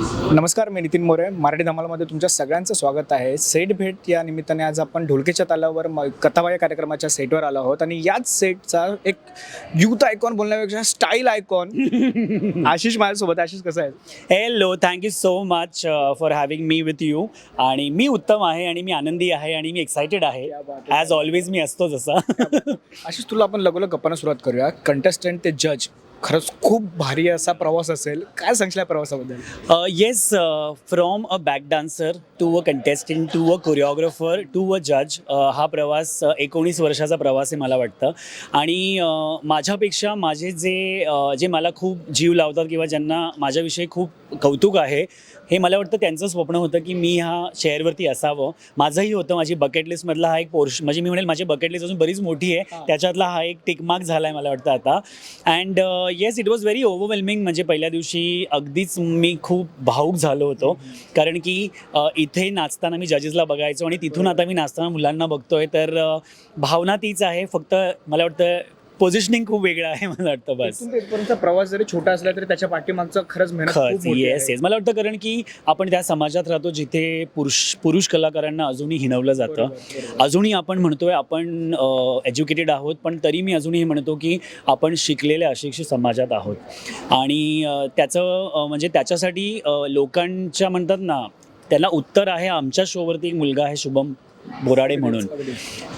नमस्कार मी नितीन मोरे. मराठी धमालमध्ये तुमच्या सगळ्यांचं स्वागत आहे. सेट भेट या निमित्ताने आज आपण ढोलकीच्या तालावर म कथाबाया कार्यक्रमाच्या सेटवर आलो आहोत. आणि याच सेटचा एक युथ आयकॉन बोलण्यापेक्षा स्टाईल आयकॉन आशिष माझ्यासोबत. आशिष कसं आहे? Hello thank you so much for having me with you आणि मी उत्तम आहे आणि मी आनंदी आहे आणि मी एक्सायटेड आहे. ॲज ऑलवेज मी असतो जसा. आशिष तुला आपण लगोलग गप्पांना सुरुवात करूया. कंटेस्टंट ते जज खरंच खूप भारी असा प्रवास असेल. काय सांगशील या प्रवासाबद्दल? Yes from a back dancer to a contestant to a choreographer to a जज हा प्रवास एकोणीस वर्षाचा प्रवास आहे मला वाटतं. आणि माझ्यापेक्षा माझे जे जे मला खूप जीव लावतात किंवा ज्यांना माझ्याविषयी खूप कौतुक आहे हे मला वाटतं त्यांचं स्वप्न होतं की मी ह्या शेअरवरती असावं. माझंही होतं माझी बकेट लिस्टमधला हा एक पोर्श म्हणजे मी म्हणेल माझी बकेट लिस्ट अजून बरीच मोठी आहे. त्याच्यातला हा एक टिकमार्क झाला आहे मला वाटतं आता. And yes it was very overwhelming म्हणजे पहिल्या दिवशी अगदीच मी खूप भाऊक झालो होतो. कारण की अ, इथे नाचताना मी जजेसला बघायचो आणि तिथून आता मी नाचताना मुलांना बघतोय. तर अ, भावना तीच आहे. फक्त मला वाटतं पोझिशनिंग खूप वेगळं आहे मला वाटतं बस. इथून तिथपर्यंत प्रवास जरी छोटा असला तरी त्याच्या पाठीमागचं खरंच मोठी येस. येस मला वाटतं कारण की आपण त्या समाजात राहतो जिथे पुरुष पुरुष कलाकारांना अजूनही हिनवलं जातं. अजूनही आपण म्हणतोय आपण एज्युकेटेड आहोत पण तरी मी अजूनही म्हणतो की आपण शिकलेले अशिक्षित समाजात आहोत. आणि त्याचं म्हणजे त्याच्यासाठी लोकांच्या म्हणतात ना त्याला उत्तर आहे आमच्या शोवरती एक मुलगा आहे शुभम. बोराडे म्हणून.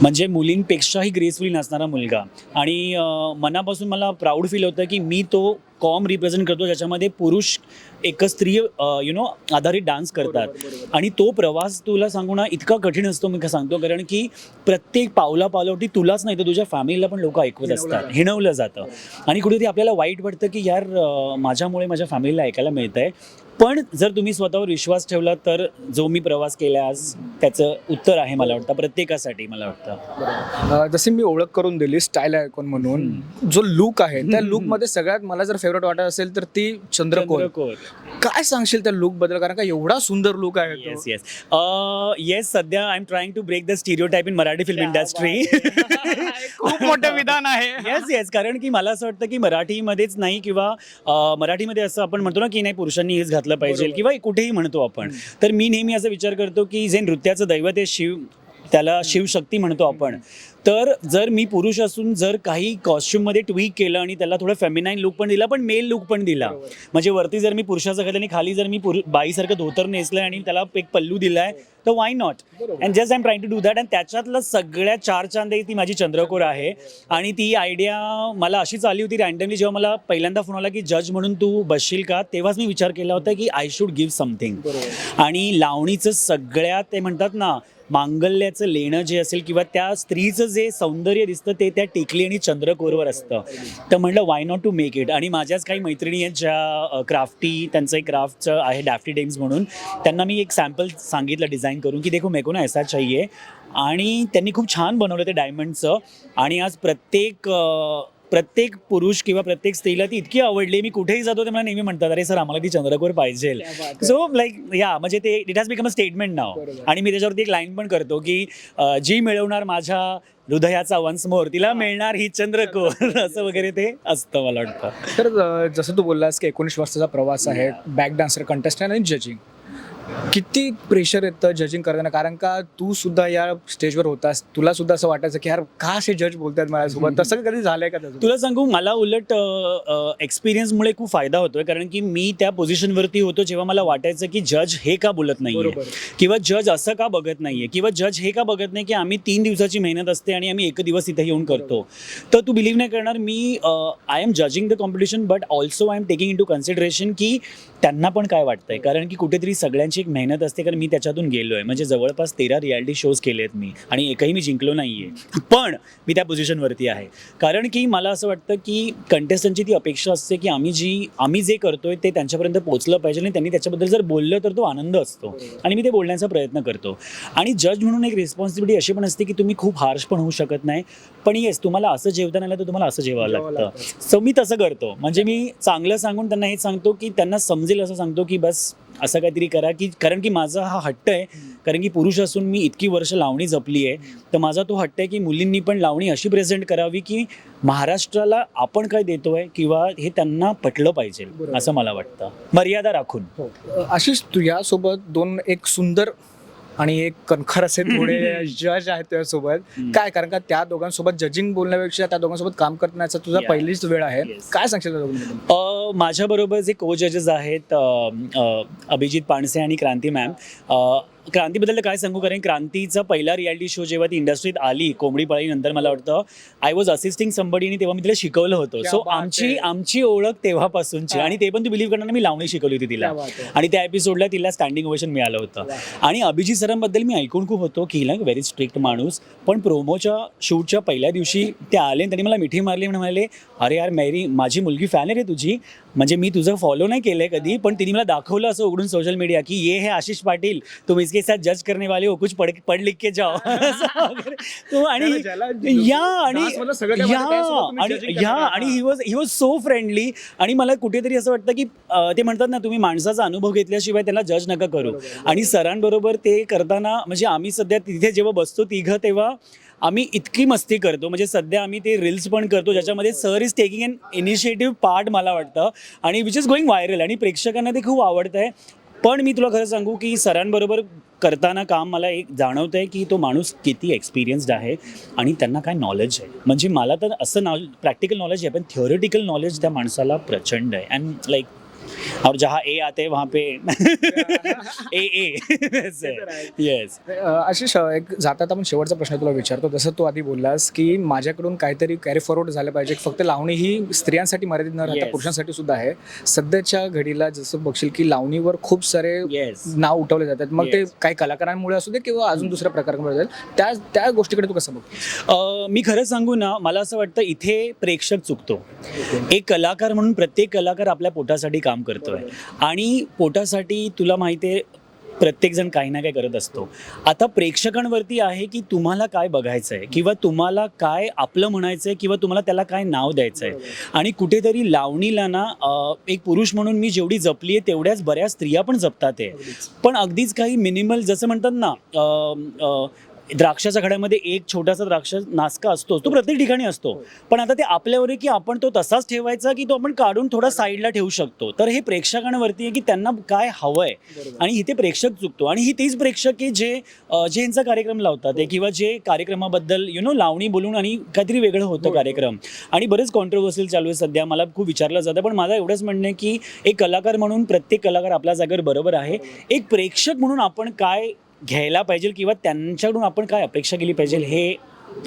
म्हणजे मुलींपेक्षाही ग्रेसफुली नसणारा मुलगा आणि मनापासून मला प्राऊड फील होतं की मी तो कॉम रिप्रेझेंट करतो ज्याच्यामध्ये पुरुष एकच स्त्री यु नो आधारित डान्स करतात. आणि तो प्रवास तुला सांगू ना इतका कठीण असतो मी का सांगतो कारण की प्रत्येक पावला पावलावरती तुलाच नाही तर तुझ्या फॅमिलीला पण लोक ऐकवत असतात. हिणवलं जातं आणि कुठेतरी आपल्याला वाईट वाटतं की यार माझ्यामुळे माझ्या फॅमिलीला ऐकायला मिळतंय पण जर तुम्ही स्वतःवर विश्वास ठेवला तर जो मी प्रवास केला आज त्याचं उत्तर आहे मला वाटतं. प्रत्येकासाठी मला वाटतं. जशी मी ओळख करून दिली स्टाईल आयकॉन म्हणून जो लुक आहे त्या लुकमध्ये सगळ्यात मला जर फेवरेट वाटत असेल तर ती चंद्रकोर काय सांगशील त्या लुकबद्दल? कारण का एवढा सुंदर लुक आहे. येस येस येस सध्या I am trying to break the stereotype in Marathi film industry खूप मोठं विधान आहे. येस येस कारण की मला असं वाटतं की मराठीमध्येच नाही किंवा मराठीमध्ये असं आपण म्हणतो ना की नाही पुरुषांनी हेच घातलं पाहिजे बरोबर. किंवा कुठेही म्हणतो आपण तर मी नेहमी असा विचार करतो की जे नृत्याचं दैवत आहे शिव त्याला शिवशक्ती म्हणतो आपण. तर जर मी पुरुष असून जर काही कॉस्ट्युममध्ये ट्वीक केलं आणि त्याला थोडं फेमिनाईन लुक पण दिला पण मेल लुक पण दिला. म्हणजे वरती जर मी पुरुषाचं घातलं आणि खाली जर मी पुरु- बाईसारखं धोतर नेसलं आणि त्याला एक पल्लू दिलाय तर why not. And just I am trying to do that and त्याच्यातलं सगळ्यात चार चांद ती माझी चंद्रकोर आहे. आणि ती आयडिया मला अशीच आली होती रँडमली जेव्हा मला पहिल्यांदा फोन आला की जज म्हणून तू बसशील का? तेव्हाच मी विचार केला होता की आय शुड गिव्ह समथिंग आणि लावणीचं सगळ्यात ते म्हणतात ना मांगल्याचं लेणं जे असेल किंवा त्या स्त्रीचं जे सौंदर्य दिसतं ते त्या टेकली आणि चंद्रकोरवर असतं. तर म्हटलं why not to make it आणि माझ्याच काही मैत्रिणी आहेत ज्या क्राफ्टी त्यांचं एक क्राफ्टचं आहे डॅफ्टी डेम्स म्हणून. त्यांना मी एक सॅम्पल सांगितलं डिझाईन करून की देखो मेको ना ऐसा चाहिए. आणि त्यांनी खूप छान बनवलं ते डायमंडचं. आणि आज प्रत्येक प्रत्येक पुरुष किंवा प्रत्येक स्त्रीला ती इतकी आवडली मी कुठेही जातो ते मला नेहमी म्हणतात अरे सर आम्हाला ती चंद्रकोर पाहिजे. सो लाईक या म्हणजे ते it has become a statement नाव. आणि मी त्याच्यावरती एक लाईन पण करतो की जी मिळवणार माझ्या हृदयाचा वंस मोर तिला मिळणार ही चंद्रकोर. असं वगैरे ते असतं मला वाटतं. तर जसं तू बोललास की एकोणीस वर्षाचा प्रवास आहे बॅक डान्सर कंटेस्टंट आणि जजिंग किती प्रेशर येतं जजिंग करताना? कारण का तू सुद्धा या स्टेजवर होतास. तुला सुद्धा असं वाटायचं की यार का असे जज बोलतात माझ्यासोबत? तसं कधी झालंय का तुला सांगू मला उलट एक्सपिरियन्समुळे खूप फायदा होतोय. कारण की मी त्या पोझिशनवरती होतो जेव्हा मला वाटायचं की जज हे का बोलत नाहीये? बरोबर. किंवा जज असं का बघत नाहीये? किंवा जज हे का बघत नाही की आम्ही तीन दिवसाची मेहनत असते आणि आम्ही एक दिवस इथे येऊन करतो? तर तू बिलीव्ह नाही करणार. मी I am judging the competition but also I am taking into consideration की त्यांना पण काय वाटतंय? कारण की कुठेतरी सगळ्यांची एक मेहनत असते कारण मी त्याच्यातून गेलो आहे म्हणजे जवळपास तेरा रियालिटी शोज केले आहेत मी आणि एकही मी जिंकलो नाही आहे पण मी त्या पोझिशनवरती आहे. कारण की मला असं वाटतं की कंटेस्टंटची ती अपेक्षा असते की आम्ही जी आम्ही जे करतोय ते त्यांच्यापर्यंत पोहोचलं पाहिजे आणि त्यांनी त्याच्याबद्दल जर बोललं तर तो आनंद असतो. आणि मी ते बोलण्याचा प्रयत्न करतो. आणि जज म्हणून एक रिस्पॉन्सिबिलिटी अशी पण असते की तुम्ही खूप हार्श पण होऊ शकत नाही. पण येस तुम्हाला असं जेवता नाही तर तुम्हाला असं जेवावं लागतं. सो मी तसं करतो. म्हणजे मी चांगलं सांगून त्यांना हेच सांगतो की त्यांना समजेल असं सांगतो की बस असं काहीतरी करा की कारण की माझा हा हट्ट आहे. कारण की पुरुष असून मी इतकी वर्ष लावणी जपली आहे. तर माझा तो हट्ट आहे की मुलींनी पण लावणी अशी प्रेझेंट करावी की महाराष्ट्राला आपण काय देतोय किंवा हे त्यांना पटलं पाहिजे. असं मला वाटतं. मर्यादा राखून. हो. आशिष तुझ्यासोबत दोन एक सुंदर आणि एक कणखर असे थोडे जज आहेत तुझ्यासोबत हम्म. काय कारण का त्या दोघांसोबत जजिंग बोलण्यापेक्षा त्या दोघांसोबत काम करण्याचा तुझा Yeah. पहिलीच वेळ आहे Yes. काय सांगशील त्या दोघांबद्दल? माझ्याबरोबर जे को जजेस आहेत अ, अ, अभिजित पाणसे आणि क्रांती मॅम क्रांतीबद्दल काय सांगू कारण क्रांतीचा पहिला रियालिटी शो जेव्हा ती इंडस्ट्रीत आली कोंबडी नंतर मला वाटतं आय वॉज असिस्टिंग संबडी आणि तेव्हा मी तिला शिकवलं होतं सो आमची. आमची ओळख तेव्हापासूनची. आणि ते पण तू बिलीव्ह करणार मी लावणी शिकवली होती तिला. आणि त्या एपिसोडला तिला स्टँडिंग ओवेशन मिळालं होतं. आणि अभिजित सरांबद्दल मी ऐकून खूप होतो की ना व्हेरी स्ट्रिक्ट माणूस पण प्रोमोच्या शूटच्या पहिल्या दिवशी ते आले त्यांनी मला मिठी मारली आणि म्हणाले अरे यार मेरी माझी मुलगी फॅन आहे रे तुझी म्हणजे मी तुझं फॉलो नाही केलंय कधी पण तिने मला दाखवलं असं उघडून सोशल मीडिया की ये है आशिष पाटील तुम इसके साथ जज करने वाले हो कुछ पढ़ पढ़ लिख के जाओ. तो आणि या आणि या आणि या. आणि he was he was so friendly आणि मला कुठेतरी असं वाटतं की ते म्हणतात ना तुम्ही माणसाचा अनुभव घेतल्याशिवाय त्याला जज नका करू. आणि सरांबरोबर ते करताना म्हणजे आम्ही सध्या तिथे जेव्हा बसतो तिघं तेव्हा आम्ही इतकी मस्ती करतो. म्हणजे सध्या आम्ही ते रील्स पण करतो ज्याच्यामध्ये sir is taking an initiative part मला वाटतं. आणि विच इज गोईंग व्हायरल आणि प्रेक्षकांना ते खूप आवडतं आहे पण मी तुला खरं सांगू की सरांबरोबर करताना काम मला एक जाणवतं आहे की तो माणूस किती एक्सपिरियन्स्ड आहे आणि त्यांना काय नॉलेज आहे. म्हणजे मला तर असं नॉ प्रॅक्टिकल नॉलेज आहे पण थिओरिटिकल नॉलेज त्या माणसाला प्रचंड आहे. अँड लाईक और जहाँ ए आते हैं वहाँ पे ए ए येस आशिष एक जातात आपण शेवटचा प्रश्न तुला विचारतो. जसं तू आधी बोललास की माझ्याकडून काहीतरी कॅरी फॉरवर्ड झालं पाहिजे. फक्त लावणी ही स्त्रियांसाठी मर्यादित न राहता Yes. पुरुषांसाठी सुद्धा आहे. सध्याच्या घडीला जसं बघशील की लावणीवर खूप सारे येस नाव उठवले जातात. मग ते Yes. काही कलाकारांमुळे असू दे किंवा अजून दुसऱ्या प्रकारांमुळे असेल त्या त्या गोष्टीकडे तू कसं बघतो अ, मी खरं सांगू ना मला असं वाटतं इथे प्रेक्षक चुकतो. एक कलाकार म्हणून प्रत्येक कलाकार आपल्या पोटासाठी काम करतोय. आणि पोटासाठी तुला माहिती आहे प्रत्येकजण काही ना काही करत असतो. आता प्रेक्षकांवरती आहे की तुम्हाला काय बघायचं आहे किंवा तुम्हाला काय आपलं म्हणायचं आहे किंवा तुम्हाला त्याला काय नाव द्यायचं आहे आणि कुठेतरी लावणीला ना एक पुरुष म्हणून मी जेवढी जपली आहे तेवढ्याच बऱ्याच स्त्रिया पण जपतात आहे पण अगदीच काही मिनिमल जसं म्हणतात ना द्राक्षाच्या घड्यामध्ये एक छोटासा द्राक्ष नासका असतो तो प्रत्येक ठिकाणी असतो. पण आता ते आपल्यावर आहे की आपण तो तसाच ठेवायचा की तो आपण काढून थोडा साईडला ठेवू शकतो. तर हे प्रेक्षकांवरती आहे की त्यांना काय हवंय आणि इथे प्रेक्षक चुकतो. आणि ही तीच प्रेक्षक आहे जे जे यांचा कार्यक्रम लावतात किंवा जे कार्यक्रमाबद्दल यु नो लावणी बोलून आणि काहीतरी वेगळं होतं कार्यक्रम. आणि बरेच कॉन्ट्रोवर्सियल चालू आहे सध्या. मला खूप विचारलं जातं. पण माझं एवढंच म्हणणं आहे की एक कलाकार म्हणून प्रत्येक कलाकार आपल्या जागेवर बरोबर आहे. एक प्रेक्षक म्हणून आपण काय घ्यायला पाहिजे किंवा त्यांच्याकडून आपण काय अपेक्षा केली पाहिजे हे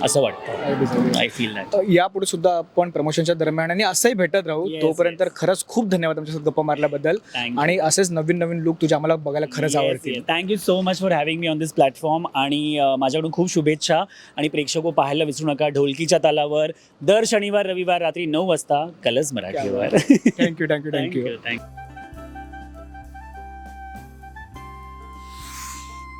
असं वाटतं. आय फील दॅट यापुढे सुद्धा आपण प्रमोशनच्या दरम्यान आणि असंही भेटत राहू. Yes, तोपर्यंत yes. खरंच खूप धन्यवाद आमच्यासोबत गप्पा मारल्याबद्दल. आणि असेच नवीन नवीन लुक तुझ्या आम्हाला बघायला खरंच आवडतील. Thank you so much for having me on this platform आणि माझ्याकडून खूप शुभेच्छा. आणि प्रेक्षक पाहायला विसरू नका ढोलकीच्या तालावर. दर शनिवार रविवार रात्री नऊ वाजता कलर्स मराठीवर. Thank you thank you thank you thank you